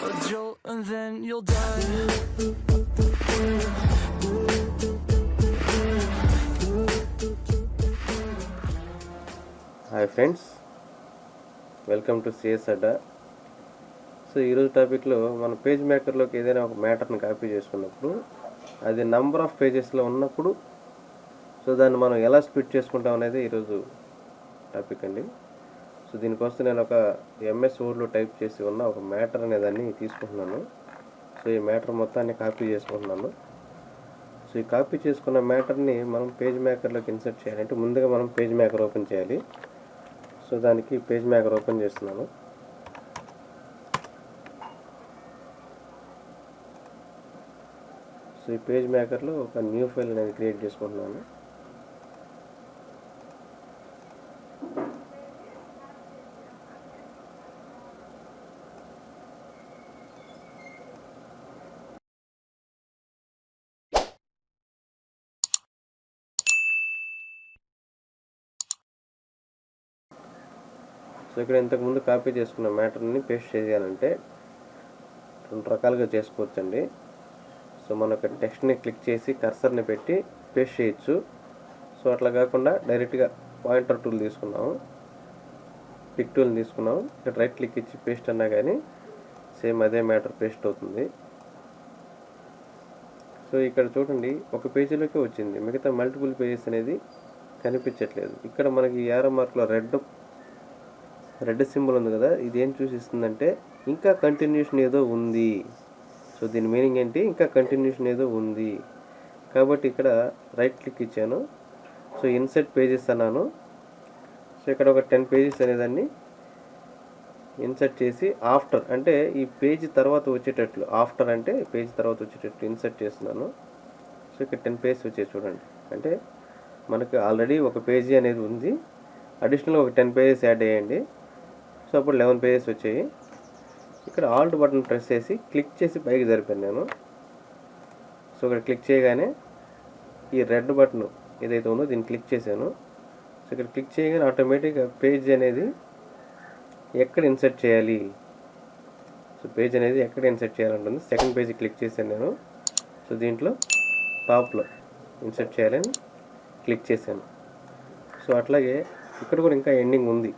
a jolt, and then you'll die. Hi friends welcome to CS Adda so ఈరోజు టాపిక్లో మన page మేకర్లోకి ఏదైనా ఒక మ్యాటర్ని కాపీ చేసుకున్నప్పుడు అది నంబర్ ఆఫ్ పేజెస్లో ఉన్నప్పుడు సో దాన్ని మనం ఎలా స్ప్లిట్ చేసుకుంటాం అనేది ఈరోజు టాపిక్ అండి సో దీనికోసం నేను ఒక ఎంఎస్ వర్డ్లో టైప్ చేసి ఉన్న ఒక మ్యాటర్ అనే దాన్ని తీసుకుంటున్నాను. సో ఈ మ్యాటర్ మొత్తాన్ని కాపీ చేసుకుంటున్నాను. సో ఈ కాపీ చేసుకున్న మ్యాటర్ని మనం పేజ్ మేకర్లోకి ఇన్సర్ట్ చేయాలి. అంటే ముందుగా మనం పేజ్ మేకర్ ఓపెన్ చేయాలి. సో దానికి పేజ్ మేకర్ ఓపెన్ చేస్తున్నాను. సో ఈ పేజ్ మేకర్లో ఒక న్యూ ఫైల్ అనేది క్రియేట్ చేసుకుంటున్నాను. ఇక్కడ ఇంతకుముందు కాపీ చేసుకున్న మ్యాటర్ని పేస్ట్ చేయాలంటే రెండు రకాలుగా చేసుకోవచ్చండి. సో మన ఒక టెక్స్ట్ని క్లిక్ చేసి కర్సర్ని పెట్టి పేస్ట్ చేయొచ్చు. సో అట్లా కాకుండా డైరెక్ట్గా పాయింటర్ టూల్ తీసుకున్నాము. పిక్ టూల్ని తీసుకున్నాము. ఇక్కడ రైట్ క్లిక్ ఇచ్చి పేస్ట్ అన్నా కానీ సేమ్ అదే మ్యాటర్ పేస్ట్ అవుతుంది. సో ఇక్కడ చూడండి ఒక పేజీలోకి వచ్చింది. మిగతా మల్టిపుల్ పేజెస్ అనేది కనిపించట్లేదు. ఇక్కడ మనకి ఏరో మార్క్లో రెడ్ రెడ్ సింబల్ ఉంది కదా ఇది ఏం చూసిస్తుందంటే ఇంకా కంటిన్యూషన్ ఏదో ఉంది. సో దీని మీనింగ్ ఏంటి? ఇంకా కంటిన్యూషన్ ఏదో ఉంది. కాబట్టి ఇక్కడ రైట్ క్లిక్ ఇచ్చాను. సో ఇన్సెట్ పేజెస్ అన్నాను. సో ఇక్కడ ఒక టెన్ పేజెస్ అనేదాన్ని ఇన్సర్ట్ చేసి ఆఫ్టర్ అంటే ఈ పేజ్ తర్వాత వచ్చేటట్లు ఆఫ్టర్ అంటే పేజ్ తర్వాత వచ్చేటట్లు ఇన్సర్ట్ చేస్తున్నాను. సో ఇక్కడ టెన్ పేజెస్ వచ్చే చూడండి. అంటే మనకు ఆల్రెడీ ఒక పేజీ అనేది ఉంది. అడిషనల్గా ఒక టెన్ పేజెస్ యాడ్ చేయండి. సో అప్పుడు లెవెన్ పేజెస్ వచ్చాయి. ఇక్కడ ఆల్ట్ బటన్ ప్రెస్ చేసి క్లిక్ చేసి పైకి జరిపాను నేను. సో ఇక్కడ క్లిక్ చేయగానే ఈ రెడ్ బటన్ ఏదైతే ఉందో దీన్ని క్లిక్ చేశాను. సో ఇక్కడ క్లిక్ చేయగానే ఆటోమేటిక్గా పేజ్ అనేది ఎక్కడ ఇన్సర్ట్ చేయాలి? సో పేజ్ అనేది ఎక్కడ ఇన్సర్ట్ చేయాలంటుంది. సెకండ్ పేజ్ క్లిక్ చేశాను నేను. సో దీంట్లో టాప్లో ఇన్సర్ట్ చేయాలని క్లిక్ చేశాను. సో అట్లాగే ఇక్కడ కూడా ఇంకా ఎండింగ్ ఉంది.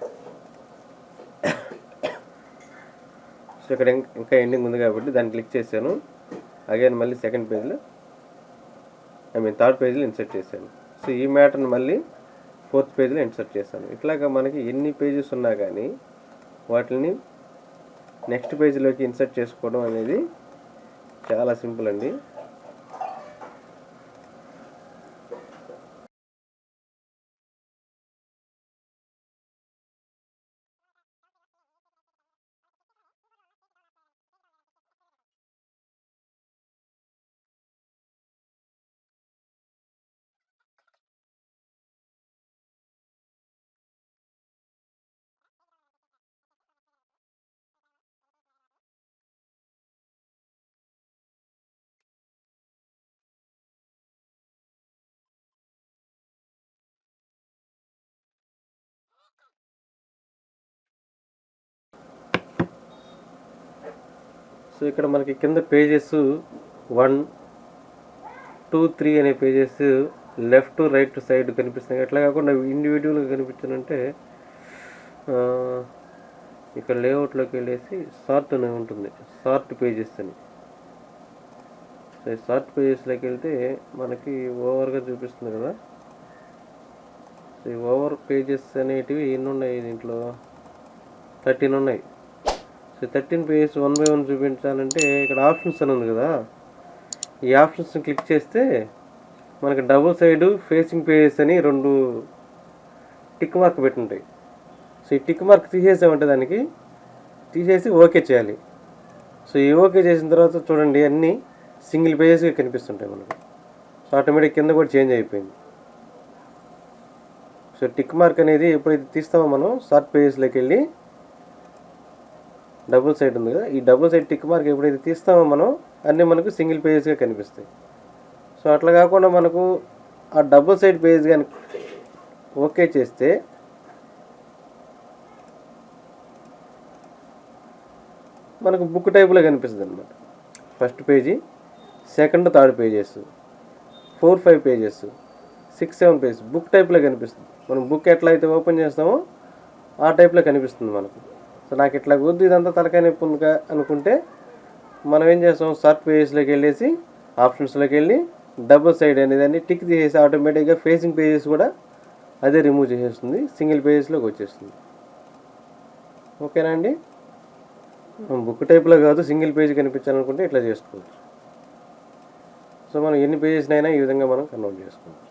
ఇక్కడ ఇంకా ఎండింగ్ ఉంది కాబట్టి దాన్ని క్లిక్ చేశాను. అగైన్ మళ్ళీ సెకండ్ పేజ్లో ఐ మీన్ థర్డ్ పేజ్లో ఇన్సర్ట్ చేశాను. సో ఈ మ్యాటర్ని మళ్ళీ ఫోర్త్ పేజ్లో ఇన్సర్ట్ చేశాను. ఇట్లాగా మనకి ఎన్ని పేజెస్ ఉన్నా కానీ వాటిని నెక్స్ట్ పేజ్లోకి ఇన్సర్ట్ చేసుకోవడం అనేది చాలా సింపుల్ అండి. సో ఇక్కడ మనకి కింద పేజెస్ వన్ టూ త్రీ అనే పేజెస్ లెఫ్ట్ రైట్ సైడ్ కనిపిస్తున్నాయి. అట్లా కాకుండా ఇండివిజువల్గా కనిపించాలంటే ఇక్కడ లేఅవుట్లోకి వెళ్ళేసి సార్ట్ అని ఉంటుంది. సార్ట్ పేజెస్ అని. సో సార్ట్ పేజెస్లోకి వెళ్తే మనకి ఓవర్గా చూపిస్తుంది కదా. సో ఈ ఓవర్ పేజెస్ అనేటివి ఎన్ని ఉన్నాయి దీంట్లో? థర్టీన్ ఉన్నాయి. Thirteen pages one by one చూపించాలంటే ఇక్కడ ఆప్షన్స్ అని ఉంది కదా. ఈ ఆప్షన్స్ని క్లిక్ చేస్తే మనకి డబుల్ సైడ్ ఫేసింగ్ పేజెస్ అని రెండు టిక్ మార్క్ పెట్టుంటాయి. సో ఈ టిక్ మార్క్ తీసేసామంటే దానికి తీసేసి ఓకే చేయాలి. సో ఈ ఓకే చేసిన తర్వాత చూడండి అన్నీ సింగిల్ పేజెస్గా కనిపిస్తుంటాయి మనకు. సో ఆటోమేటిక్ కింద కూడా చేంజ్ అయిపోయింది. సో టిక్ మార్క్ అనేది ఎప్పుడైతే తీస్తామో మనం షార్ట్ పేజెస్లోకి వెళ్ళి డబుల్ సైడ్ ఉంది కదా. ఈ డబుల్ సైడ్ టిక్ మార్క్ ఎప్పుడైతే తీస్తామో మనం అన్నీ మనకు సింగిల్ పేజెస్గా కనిపిస్తాయి. సో అట్లా కాకుండా మనకు ఆ డబుల్ సైడ్ పేజ్ కానీ ఓకే చేస్తే మనకు బుక్ టైప్లో కనిపిస్తుంది అనమాట first page second third pages four five pages six seven pages book టైప్లో కనిపిస్తుంది. మనం బుక్ ఎట్లా అయితే ఓపెన్ చేస్తామో ఆ టైప్లో కనిపిస్తుంది మనకు. నాకు ఇట్లా కుద్దు ఇదంతా తలకాయ నొప్పి ఉందిగా అనుకుంటే మనం ఏం చేస్తాం సర్ట్ పేజెస్లోకి వెళ్ళేసి ఆప్షన్స్లోకి వెళ్ళి డబుల్ సైడ్ అనేదాన్ని టిక్ తీసేసి ఆటోమేటిక్గా ఫేసింగ్ పేజెస్ కూడా అదే రిమూవ్ చేసేస్తుంది సింగిల్ పేజెస్లోకి వచ్చేస్తుంది. ఓకేనా అండి? బుక్ టైప్లో కాదు సింగిల్ పేజ్ కనిపించాలనుకుంటే ఇట్లా చేసుకోవచ్చు. సో మనం ఎన్ని పేజెస్నైనా ఈ విధంగా మనం కన్వర్ట్ చేసుకోవచ్చు.